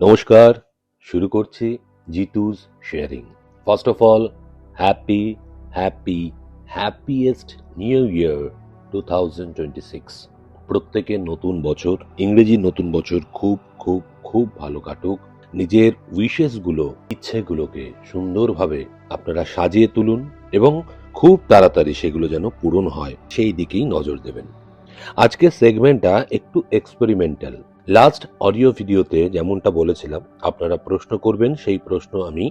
নমস্কার, শুরু করছি Jitu's sharing first of all happy happy happiest new year two thousand twenty six প্রত্যেকের নতুন বছর ইংরেজি নতুন বছর খুব খুব খুব ভালো কাটুক। নিজের উইশেসগুলো, ইচ্ছেগুলোকে সুন্দরভাবে আপনারা সাজিয়ে তুলুন এবং খুব তাড়াতাড়ি সেগুলো যেন পূরণ হয়, সেই দিকেই নজর দেবেন। আজকের সেগমেন্টটা একটু এক্সপেরিমেন্টাল লাস্ট অডিও ভিডিওতে যেমনটা বলেছিলাম, আপনারা প্রশ্ন করবেন, সেই প্রশ্ন আমি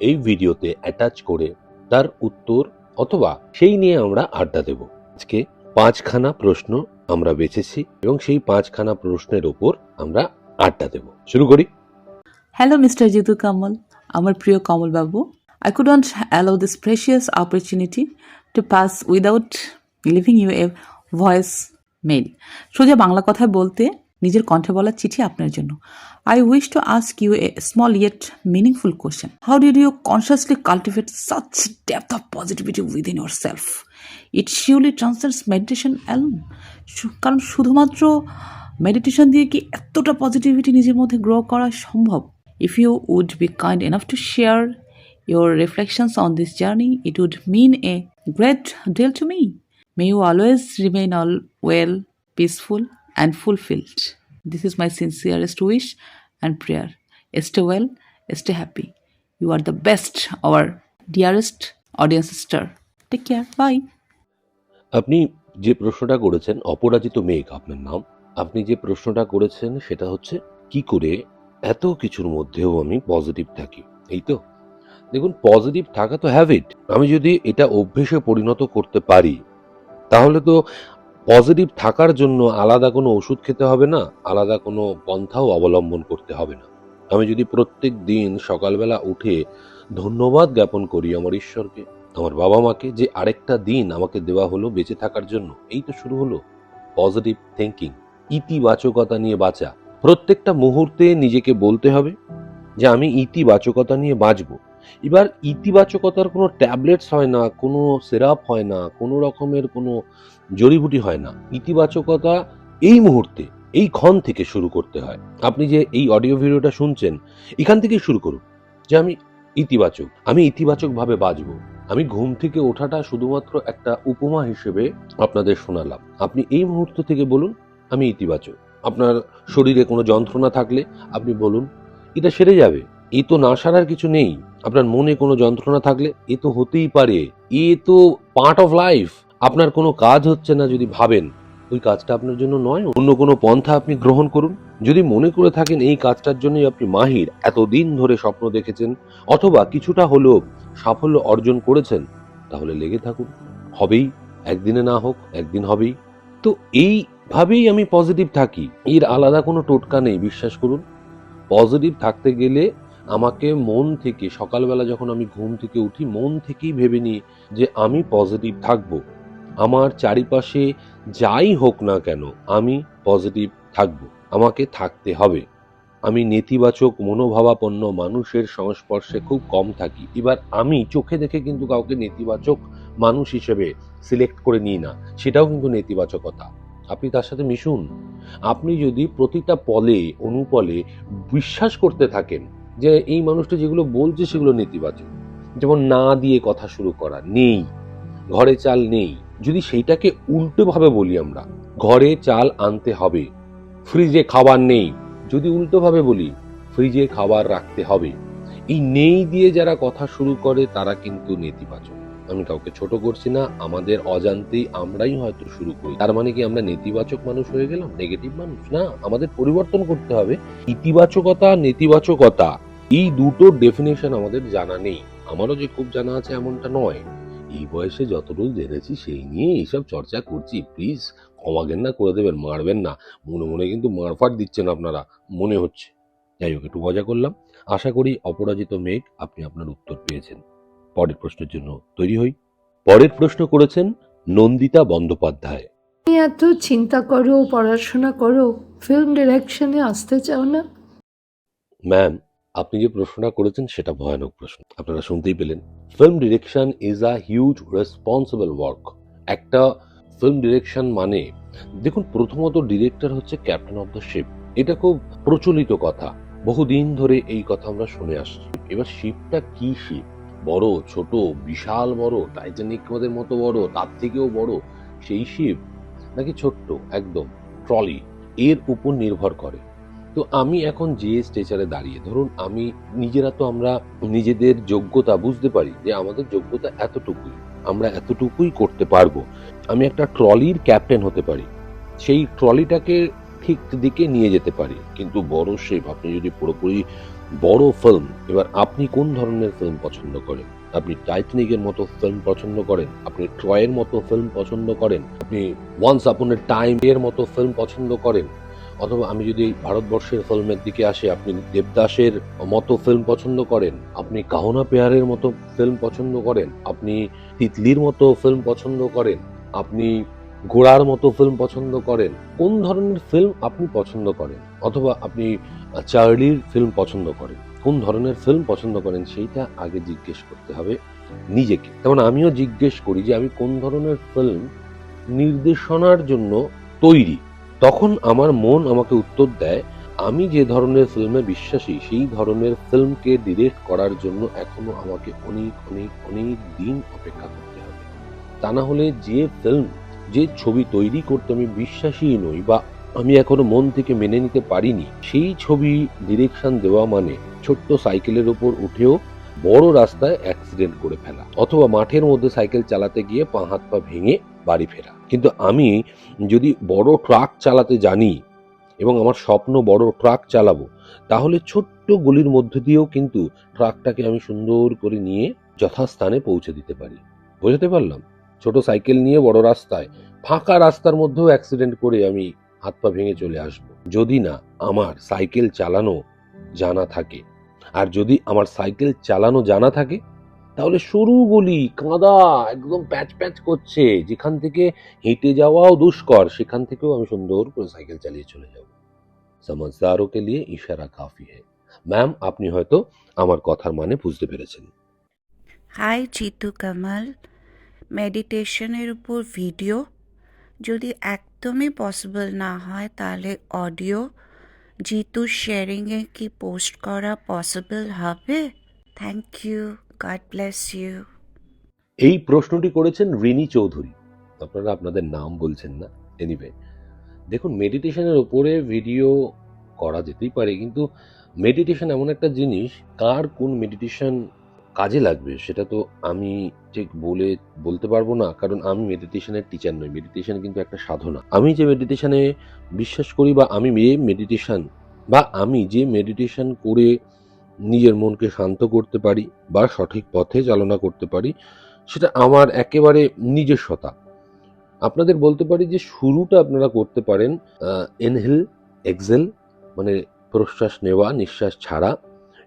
এই ভিডিওতে অ্যাটাচ করে তার উত্তর অথবা সেই নিয়ে আমরা আড্ডা দেব। আজকে পাঁচখানা প্রশ্ন আমরা বেছেছি এবং সেই পাঁচখানা প্রশ্নের ওপর আমরা আড্ডা দেব। শুরু করি। হ্যালো মিস্টার জিতু কামল আমার প্রিয় Kamal babu I could not allow this precious opportunity to pass without leaving you a voice mail সোজা বাংলা কথায় বলতে নিজের কণ্ঠে বলা চিঠি আপনার জন্য। I wish to ask you a small yet meaningful question how did you consciously cultivate such depth of positivity within yourself it surely transfers meditation alone কারণ শুধুমাত্র মেডিটেশন দিয়ে কি এতটা পজিটিভিটি নিজের মধ্যে গ্রো করা সম্ভব? If you would be kind enough to share your reflections on this journey it would mean a great deal to me. May you always remain all well, peaceful, and fulfilled. This is my sincerest wish and prayer. Stay well, stay happy. You are the best, our dearest audience star. Take care. Bye. আপনি যে প্রশ্নটা করেছেন অপরাজিত মেঘ আপনার নাম আপনি যে প্রশ্নটা করেছেন সেটা হচ্ছে কি করে এত কিছুর মধ্যেও আমি পজিটিভ থাকি এই তো দেখুন পজিটিভ থাকা তো হ্যাবিট আমি যদি এটা অভ্যেসে পরিণত করতে পারি তাহলে তো পজিটিভ থাকার জন্য আলাদা কোনো ওষুধ খেতে হবে না, আলাদা কোনো পন্থাও অবলম্বন করতে হবে না। আমি যদি প্রত্যেক দিন সকালবেলা উঠে ধন্যবাদ জ্ঞাপন করি আমার ঈশ্বরকে, আমার বাবা মাকে যে আরেকটা দিন আমাকে দেওয়া হলো বেঁচে থাকার জন্য, এই তো শুরু হলো। পজিটিভ থিঙ্কিং ইতিবাচকতা নিয়ে বাঁচা। প্রত্যেকটা মুহূর্তে নিজেকে বলতে হবে যে আমি ইতিবাচকতা নিয়ে বাঁচব। এবার ইতিবাচকতার কোনো ট্যাবলেটস হয় না, কোনো সিরাপ হয় না, কোনো রকমের কোনো জড়িবুটি হয় না। ইতিবাচকতা এই মুহূর্তে, এই ক্ষণ থেকে শুরু করতে হয়। আপনি যে এই অডিও ভিডিওটা শুনছেন, এখান থেকেই শুরু করুন যে আমি ইতিবাচক, আমি ইতিবাচকভাবে বাঁচব আমি ঘুম থেকে ওঠাটা শুধুমাত্র একটা উপমা হিসেবে আপনাদের শোনালাম। আপনি এই মুহূর্ত থেকে বলুন, আমি ইতিবাচক। আপনার শরীরে কোনো যন্ত্রণা থাকলে আপনি বলুন, এটা সেরে যাবে। এ তো না সারার কিছু নেই। আপনার মনে কোনো যন্ত্রণা থাকলে এ তো হতেই পারে। এ তো পার্ট অফ লাইফ আপনার কোনো কাজ হচ্ছে না যদি ভাবেন। ওই কাজটা আপনার জন্য নয়, অন্য কোনো পন্থা আপনি গ্রহণ করুন। যদি মনে করে থাকেন এই কাজটার জন্যই আপনি মাহির, এতদিন ধরে স্বপ্ন দেখেছেন, অথবা কিছুটা হলেও সাফল্য অর্জন করেছেন, তাহলে লেগে থাকুন। হবেই, একদিনে না হোক, একদিন হবেই। তো এইভাবেই আমি পজিটিভ থাকি। এর আলাদা কোনো টোটকা নেই, বিশ্বাস করুন। পজিটিভ থাকতে গেলে আমাকে মন থেকে, সকালবেলা যখন আমি ঘুম থেকে উঠি, মন থেকেই ভেবে নিই যে আমি পজিটিভ থাকব। আমার চারিপাশে যাই হোক না কেন, আমি পজিটিভ থাকব। আমাকে থাকতে হবে। আমি নেতিবাচক, মনোভাবাপন্ন মানুষের সংস্পর্শে খুব কম থাকি। এবার আমি চোখে দেখে কিন্তু কাউকে নেতিবাচক মানুষ হিসেবে সিলেক্ট করে নিই না। সেটাও কিন্তু নেতিবাচকতা। আপনি তার সাথে মিশুন। আপনি যদি প্রতিটা পলে, অনুপলে বিশ্বাস করতে থাকেন যে এই মানুষটা যেগুলো বলছে সেগুলো নেতিবাচক। যেমন না দিয়ে কথা শুরু করা, নেই। ঘরে চাল নেই। যদি সেইটাকে উল্টোভাবে বলি আমরা, ঘরে চাল আনতে হবে, ফ্রিজে খাবার নেই। যদি উল্টোভাবে বলি, ফ্রিজে খাবার রাখতে হবে। এই নেই দিয়ে যারা কথা শুরু করে, তারা কিন্তু নেতিবাচক। আমি কাউকে ছোট করছি না, আমাদের অজান্তেই আমরাই হয়তো শুরু করি। তার মানে কি আমরা নেতিবাচক মানুষ হয়ে গেলাম? নেগেটিভ মানুষ? না, আমাদের পরিবর্তন করতে হবে। ইতিবাচকতা, নেতিবাচকতা। এই দুটো ডেফিনেশন আমাদের জানা নেই। আমারও যে খুব জানা আছে এমনটা নয়। এই বয়সে যতটুকু জেনেছি সেই নিয়ে এইসব চর্চা করছি। প্লিজ ক্ষমাগেন না করে দেবেন মারবেন না। মনে মনে কিন্তু মারফাট দিচ্ছেন আপনারা। মনে হচ্ছে। যাই হোক একটু মজা করলাম। আশা করি অপরাজিত মেঘ আপনি আপনার উত্তর পেয়েছেন। পরের প্রশ্নের জন্য তৈরি হই। পরের প্রশ্ন করেছেন নন্দিতা বন্দ্যোপাধ্যায়। তুমি এত চিন্তা করো পড়াশোনা করো ফিল্ম ডিরেকশনে আসতে চাও না? ম্যাম আপনি যে প্রশ্নটা করেছেন সেটা ভয়ানক প্রশ্ন। আপনারা শুনতেই পেলেন। Film direction is a huge responsible work. একটা ফিল্ম ডিরেকশন মানে দেখুন, প্রথমত ডিরেক্টর হচ্ছে ক্যাপ্টেন অফ দ্য শিপ। এটা খুব প্রচলিত কথা। বহুদিন ধরে এই কথা আমরা শুনে আসছি। এবার শিপটা কি শিপ? বড়, ছোট, বিশাল বড়, টাইটানিক মতো বড়, তার থেকেও বড়, সেই শিপ? নাকি ছোট্ট? একদম, ট্রলি। এর উপর নির্ভর করে। তো আমি এখন যে স্টেচারে দাঁড়িয়ে, ধরুন আমি, নিজেরা তো আমরা নিজেদের যোগ্যতা বুঝতে পারি যে আমাদের যোগ্যতা এতটুকুই, আমরা এতটুকুই করতে পারব। আমি একটা ট্রলির ক্যাপ্টেন হতে পারি, সেই ট্রলিটাকে ঠিক দিকে নিয়ে যেতে পারি। কিন্তু বড় শেপ আপনি যদি পুরোপুরি বড় ফিল্ম এবার আপনি কোন ধরনের ফিল্ম পছন্দ করেন? আপনি টাইটানিকের মতো ফিল্ম পছন্দ করেন? আপনি ট্রয়ের মতো ফিল্ম পছন্দ করেন? আপনি ওয়ান্স আপন এ টাইম এর মতো ফিল্ম পছন্দ করেন? অথবা আমি যদি ভারতবর্ষের ফিল্মের দিকে আসি, আপনি দেবদাসের মতো ফিল্ম পছন্দ করেন, আপনি কাহনা পেয়ারের মতো ফিল্ম পছন্দ করেন, আপনি তিতলির মতো ফিল্ম পছন্দ করেন, আপনি ঘোড়ার মতো ফিল্ম পছন্দ করেন, কোন ধরনের ফিল্ম আপনি পছন্দ করেন, অথবা আপনি চার্লির ফিল্ম পছন্দ করেন, কোন ধরনের ফিল্ম পছন্দ করেন, সেইটা আগে জিজ্ঞেস করতে হবে নিজেকে। যেমন আমিও জিজ্ঞেস করি যে আমি কোন ধরনের ফিল্ম নির্দেশনার জন্য তৈরি। তখন আমার মন আমাকে উত্তর দেয়, আমি যে ধরনের ফিল্মে বিশ্বাসী, সেই ধরনের ফিল্মকে ডিরেক্ট করার জন্য এখনও আমাকে অনেক অনেক অনেক দিন অপেক্ষা করতে হবে। তা না হলে যে ফিল্ম, যে ছবি তৈরি করতে আমি বিশ্বাসী নই বা আমি এখনও মন থেকে মেনে নিতে পারিনি, সেই ছবি ডিরেকশন দেওয়া মানে ছোট্ট সাইকেলের উপর উঠেও বড় রাস্তায় অ্যাক্সিডেন্ট করে ফেলা, অথবা মাঠের মধ্যে সাইকেল চালাতে গিয়ে পা, হাত, পা ভেঙে বাড়ি ফেরা। কিন্তু আমি যদি বড় ট্রাক চালাতে জানি এবং আমার স্বপ্ন বড় ট্রাক চালাবো, তাহলে ছোট্ট গলির মধ্যে দিয়েও কিন্তু ট্রাকটাকে আমি সুন্দর করে নিয়ে যথাস্থানে পৌঁছে দিতে পারি। বোঝাতে পারলাম? ছোট সাইকেল নিয়ে বড় রাস্তায়, ফাঁকা রাস্তার মধ্যেও অ্যাক্সিডেন্ট করে আমি হাত পা ভেঙে চলে আসব। যদি না আমার সাইকেল চালানো জানা থাকে, আর যদি আমার সাইকেল চালানো জানা থাকে তাহলে সরু গলি কাঁদা, একদম প্যাচ প্যাচ করছে। যেখান থেকে হেঁটে যাওয়াও দুষ্কর, সেখান থেকেও আমি সুন্দর করে সাইকেল চালিয়ে চলে যাব। সমঝদারও কে লিয়ে ইশারা কাফি है ম্যাম, আপনি হয়তো আমার কথার মানে বুঝতে পেরেছেন। হাই, জিতু কামাল। মেডিটেশনের উপর ভিডিও। যদি একদমই পসিবল না হয়, তাহলে অডিও জিতু শেয়ারিংয়ে কি পোস্ট করা পসিবল হবে? Thank you God bless you এই প্রশ্নটি করেছেন রিনি চৌধুরী। আপনারা আপনাদের নাম বলছেন না। এনিওয়ে দেখুন মেডিটেশনের উপরে ভিডিও করা যেতেই পারে, কিন্তু মেডিটেশন এমন একটা জিনিস, কার কোন মেডিটেশন কাজে লাগবে সেটা তো আমি ঠিক বলে, বলতে পারব না, কারণ আমি মেডিটেশনের টিচার নই। মেডিটেশন কিন্তু একটা সাধনা। আমি যে মেডিটেশনে বিশ্বাস করি বা আমি মেডিটেশন বা আমি যে মেডিটেশন করে নিজের মনকে শান্ত করতে পারি বা সঠিক পথে চালনা করতে পারি, সেটা আমার একেবারে নিজস্বতা। আপনাদের বলতে পারি যে শুরুটা আপনারা করতে পারেন এনহেল এক্সেল মানে প্রশ্বাস নেওয়া, নিঃশ্বাস ছাড়া।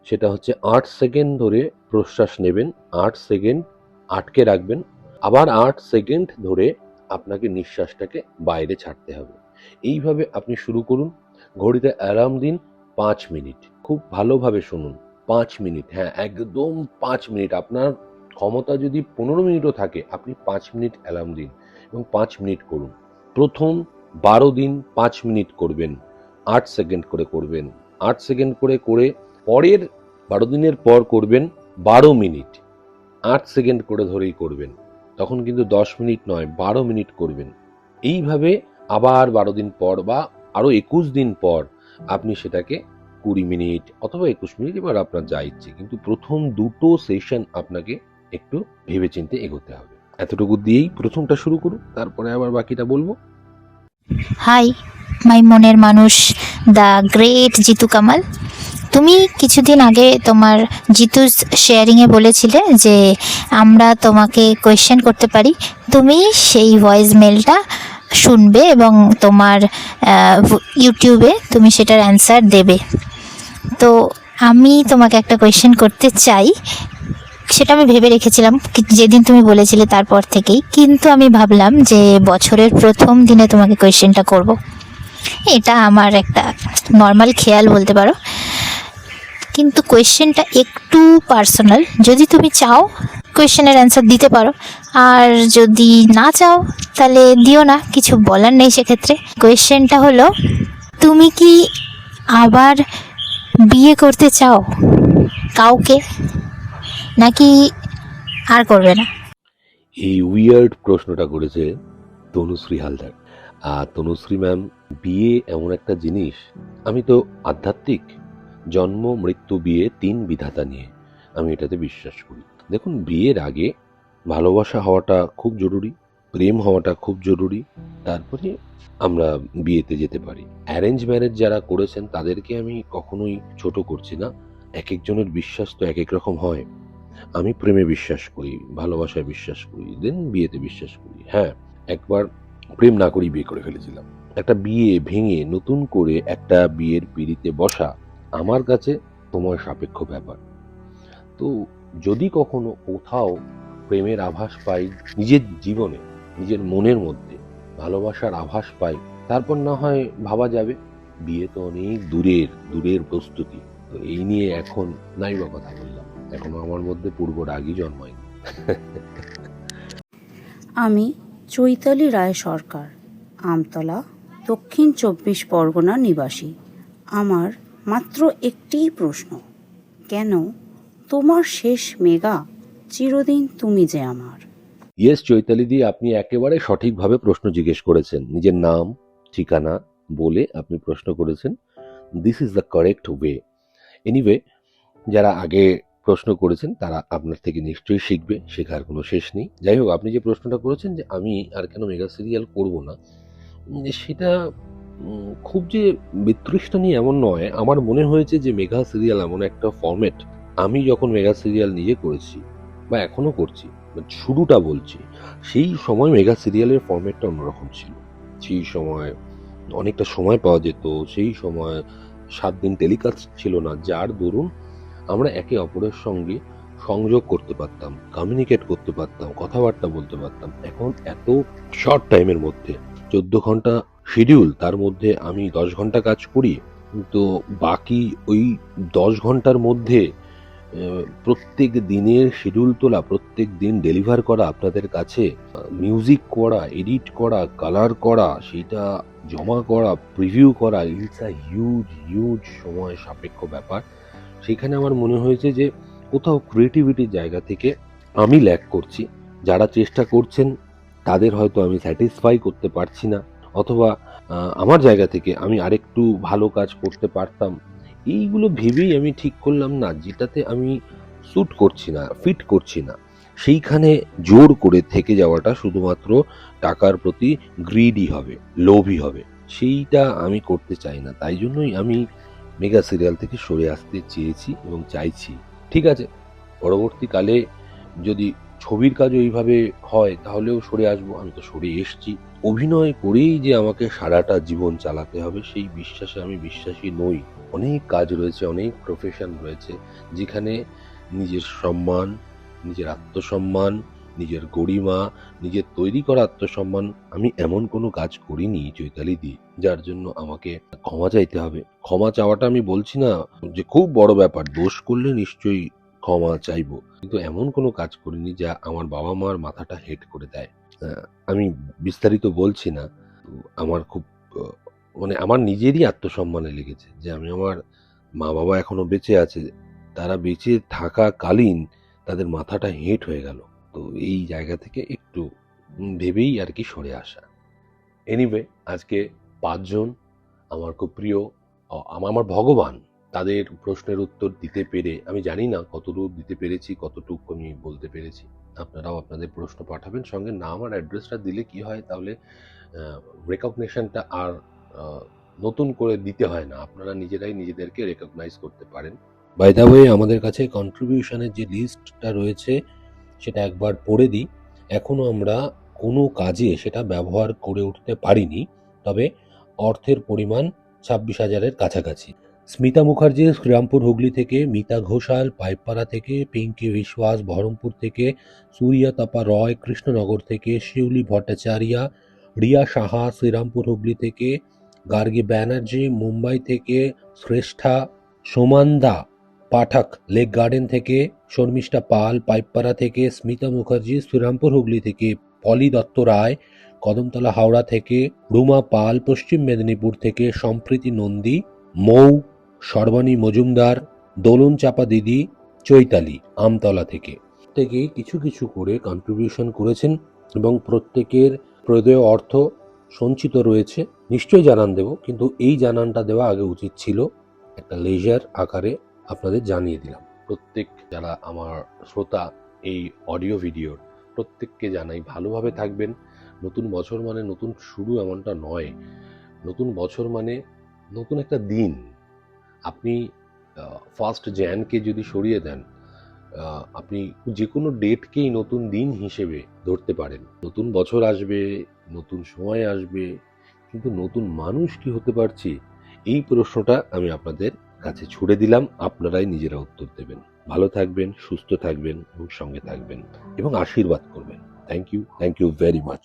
সেটা হচ্ছে আট সেকেন্ড ধরে প্রশ্বাস নেবেন, আট সেকেন্ড আটকে রাখবেন, আবার আট সেকেন্ড ধরে আপনাকে নিঃশ্বাসটাকে বাইরে ছাড়তে হবে। এইভাবে আপনি শুরু করুন, ঘড়িতে অ্যালার্ম দিন পাঁচ মিনিট। খুব ভালোভাবে শুনুন। পাঁচ মিনিট হ্যাঁ একদম পাঁচ মিনিট। আপনার ক্ষমতা যদি পনেরো মিনিটও থাকে, আপনি পাঁচ মিনিট অ্যালার্ম দিন এবং পাঁচ মিনিট করুন। প্রথম বারো দিন পাঁচ মিনিট করবেন, আট সেকেন্ড করে করবেন, আট সেকেন্ড করে করে পরের বারো দিনের পর করবেন বারো মিনিট, আট সেকেন্ড করে ধরেই করবেন। তখন কিন্তু দশ মিনিট নয়, বারো মিনিট করবেন। এইভাবে আবার বারো দিন পর বা আরও একুশ দিন পর আপনি সেটাকে কুড়ি মিনিট অথবা একুশ মিনিট এবার আপনার যা ইচ্ছে। কিন্তু প্রথম দুটো সেশন আপনাকে একটু ভেবেচিন্তে এগোতে হবে। এতটুকু দিয়েই প্রথমটা শুরু করুন, তারপরে আবার বাকিটা বলব। হাই মাই মনের মানুষ দ্য গ্রেট জিতু কামাল তুমি কিছুদিন আগে তোমার জিতু শেয়ারিংয়ে বলেছিলে যে আমরা তোমাকে কোয়েশ্চেন করতে পারি। তুমি সেই ভয়েস মেলটা শুনবে এবং তোমার ইউটিউবে তুমি সেটার অ্যান্সার দেবে। তো আমি তোমাকে একটা কোয়েশ্চেন করতে চাই। সেটা আমি ভেবে রেখেছিলাম যেদিন তুমি বলেছিলে তারপর থেকেই। কিন্তু আমি ভাবলাম যে বছরের প্রথম দিনে তোমাকে কোয়েশ্চেনটা করব। এটা আমার একটা নর্মাল খেয়াল বলতে পারো। কিন্তু কোয়েশ্চেনটা একটু পার্সোনাল যদি তুমি চাও কোয়েশ্চেনের অ্যান্সার দিতে পারো। আর যদি না চাও, তাহলে দিও না, কিছু বলার নেই সেক্ষেত্রে। কোয়েশ্চেনটা হলো, তুমি কি আবার বিয়ে করতে চাও কাউকে, নাকি আর করবে না? এই উইয়ার্ড প্রশ্নটা করেছে তনুশ্রী হালদার। আর তনুশ্রী ম্যাম বিয়ে এমন একটা জিনিস, আমি তো আধ্যাত্মিক। জন্ম, মৃত্যু, বিয়ে, তিন বিধাতা নিয়ে আমি এটাতে বিশ্বাস করি। দেখুন, বিয়ের আগে ভালোবাসা হওয়াটা খুব জরুরি, প্রেম হওয়াটা খুব জরুরি, তারপরে আমরা বিয়েতে যেতে পারি। অ্যারেঞ্জ ম্যারেজ যারা করেছেন, তাদেরকে আমি কখনোই ছোট করছি না। এক একজনের বিশ্বাস তো এক এক রকম হয়। আমি প্রেমে বিশ্বাস করি, ভালোবাসায় বিশ্বাস করি দেন বিয়েতে বিশ্বাস করি। হ্যাঁ একবার প্রেম না করেই বিয়ে করে ফেলেছিলাম। একটা বিয়ে ভেঙে নতুন করে একটা বিয়ের পিড়িতে বসা আমার কাছে সময় সাপেক্ষ ব্যাপার। তো যদি কখনো কোথাও প্রেমের আভাস পাই নিজের জীবনে, নিজের মনের মধ্যে ভালোবাসার আভাস পাই, তারপর না হয় ভাবা যাবে। বিয়ে তো অনেক দূরের দূরের প্রস্তুতি। তো এই নিয়ে এখন নাই বা কথা বললাম। এখনও আমার মধ্যে পূর্ব রাগই জন্মায়নি। আমি চৈতালি রায় সরকার, আমতলা, দক্ষিণ চব্বিশ পরগনা নিবাসী। আমার মাত্র একটিই প্রশ্ন, কেন তোমার শেষ মেগা চিরদিন তুমি যে আমার? ইয়েস চৈতালি দি আপনি একেবারে সঠিকভাবে প্রশ্ন জিজ্ঞেস করেছেন। নিজের নাম, ঠিকানা বলে আপনি প্রশ্ন করেছেন। This is the correct way anyway যারা আগে প্রশ্ন করেছেন, তারা আপনার থেকে নিশ্চয়ই শিখবে, শেখার কোনো শেষ নেই। যাই হোক, আপনি যে প্রশ্নটা করেছেন যে আমি আর কেন মেগা সিরিয়াল করব না, সেটা খুব যে বিতৃষ্ণা নিয়ে এমন নয়। আমার মনে হয়েছে যে মেগা সিরিয়াল এমন একটা ফর্মেট আমি যখন মেগা সিরিয়াল নিজে করেছি বা এখনও করছি শুরুটা বলছি, সেই সময় মেগা সিরিয়ালের ফর্মেটটা অন্যরকম ছিল। সেই সময় অনেকটা সময় পাওয়া যেত, সেই সময় সাত দিন টেলিকাস্ট ছিল না, যার দরুন আমরা একে অপরের সঙ্গে সংযোগ করতে পারতাম কমিউনিকেট করতে পারতাম, কথাবার্তা বলতে পারতাম। এখন এত শর্ট টাইমের মধ্যে, চোদ্দ ঘণ্টা শিডিউল তার মধ্যে আমি দশ ঘণ্টা কাজ করি, তো বাকি ওই দশ ঘণ্টার মধ্যে প্রত্যেক দিনের শিডিউল তোলা, প্রত্যেক দিন ডেলিভার করা আপনাদের কাছে মিউজিক করা এডিট করা কালার করা, সেটা জমা করা প্রিভিউ করা ইটস আ হিউজ হিউজ সময় সাপেক্ষ ব্যাপার। সেখানে আমার মনে হয়েছে যে, কোথাও ক্রিয়েটিভিটির জায়গা থেকে আমি ল্যাক করছি। যারা চেষ্টা করছেন, তাদের হয়তো আমি স্যাটিসফাই করতে পারছি না। অথবা আমার জায়গা থেকে আমি আরেকটু ভালো কাজ করতে পারতাম। এইগুলো ভেবেই আমি ঠিক করলাম না, যেটাতে আমি স্যুট করছি না ফিট করছি না। সেইখানে জোর করে থেকে যাওয়াটা শুধুমাত্র টাকার প্রতি গ্রিডি হবে, লোভী হবে। সেইটা আমি করতে চাই না। তাই জন্যই আমি মেগা সিরিয়াল থেকে সরে আসতে চেয়েছি এবং চাইছি। ঠিক আছে, পরবর্তীকালে যদি ছবির কাজ ওইভাবে হয়, তাহলেও সরে আসব। আমি তো সরে এসছি। অভিনয় করেই যে আমাকে সারাটা জীবন চালাতে হবে, সেই বিশ্বাসে আমি বিশ্বাসী নই। অনেক কাজ রয়েছে, অনেক প্রফেশন রয়েছে, যেখানে নিজের সম্মান, নিজের আত্মসম্মান, নিজের গরিমা, নিজের তৈরি করা আত্মসম্মান আমি এমন কোনো কাজ করিনি চৈতালি দি, যার জন্য আমাকে ক্ষমা চাইতে হবে। ক্ষমা চাওয়াটা আমি বলছি না যে খুব বড় ব্যাপার, দোষ করলে নিশ্চয়ই ক্ষমা চাইব। কিন্তু এমন কোনো কাজ করিনি যা আমার বাবা মার মাথাটা হেট করে দেয়। আমি বিস্তারিত বলছি না। আমার খুব মানে আমার নিজেরই আত্মসম্মানে লেগেছে যে আমি আমার মা বাবা এখনও বেঁচে আছে। তারা বেঁচে থাকাকালীন তাদের মাথাটা হেঁট হয়ে গেল। তো এই জায়গা থেকে একটু ভেবেই আর কি সরে আসা। এনিওয়ে আজকে পাঁচজন আমার খুব প্রিয় আমার ভগবান তাদের প্রশ্নের উত্তর দিতে পেরে, আমি জানি না কতটুকু দিতে পেরেছি, কতটুকু আমি বলতে পেরেছি। আপনারাও আপনাদের প্রশ্ন পাঠাবেন, সঙ্গে নাম আর অ্যাড্রেসটা দিলে কি হয়, তাহলে রেকগনেশনটা আর নতুন করে দিতে হয় না। আপনারা নিজেরাই নিজেদেরকে রেকগনাইজ করতে পারেন। বাই ওয়ে আমাদের কাছে কন্ট্রিবিউশনের যে লিস্টটা রয়েছে, সেটা একবার পড়ে দিই। এখনও আমরা কোনো কাজে সেটা ব্যবহার করে উঠতে পারিনি, তবে অর্থের পরিমাণ ছাব্বিশ হাজারের কাছাকাছি। স্মিতা মুখার্জি, শ্রীরামপুর হুগলি থেকে, মিতা ঘোষাল পাইকপাড়া থেকে, পিঙ্কি বিশ্বাস, বহরমপুর থেকে, সূর্যা তাপা রয়, কৃষ্ণনগর থেকে, শিউলি ভট্টাচার্যা, রিয়া সাহা, শ্রীরামপুর হুগলি থেকে, গার্গী ব্যানার্জি, মুম্বাই থেকে, শ্রেষ্ঠা সোমান্দা, পাঠক, লেক গার্ডেন থেকে, শর্মিষ্ঠা পাল পাইকপাড়া থেকে, স্মিতা মুখার্জি, শ্রীরামপুর হুগলি থেকে, পলি দত্ত রায়, কদমতলা হাওড়া থেকে, রুমা পাল, পশ্চিম মেদিনীপুর থেকে, সম্প্রীতি নন্দী, মৌ সর্বাণী মজুমদার, দোলন চাপা দিদি, চৈতালি, আমতলা থেকে। থেকে কিছু কিছু করে কন্ট্রিবিউশন করেছেন এবং প্রত্যেকের প্রদেয় অর্থ সঞ্চিত রয়েছে। নিশ্চয়ই জানান দেব, কিন্তু এই জানানটা দেওয়া আগে উচিত ছিল। একটা লেজার আকারে আপনাদের জানিয়ে দিলাম। প্রত্যেক যারা আমার শ্রোতা এই অডিও ভিডিওর প্রত্যেককে জানাই ভালোভাবে থাকবেন। নতুন বছর মানে নতুন শুরু এমনটা নয়। নতুন বছর মানে নতুন একটা দিন। আপনি ফার্স্ট জ্যানকে যদি সরিয়ে দেন আপনি যে কোনো ডেটকেই নতুন দিন হিসেবে ধরতে পারেন। নতুন বছর আসবে, নতুন সময় আসবে, কিন্তু নতুন মানুষ কি হতে পারছি? এই প্রশ্নটা আমি আপনাদের কাছে ছুড়ে দিলাম, আপনারাই নিজেরা উত্তর দেবেন। ভালো থাকবেন, সুস্থ থাকবেন এবং সঙ্গে থাকবেন এবং আশীর্বাদ করবেন। Thank you thank you very much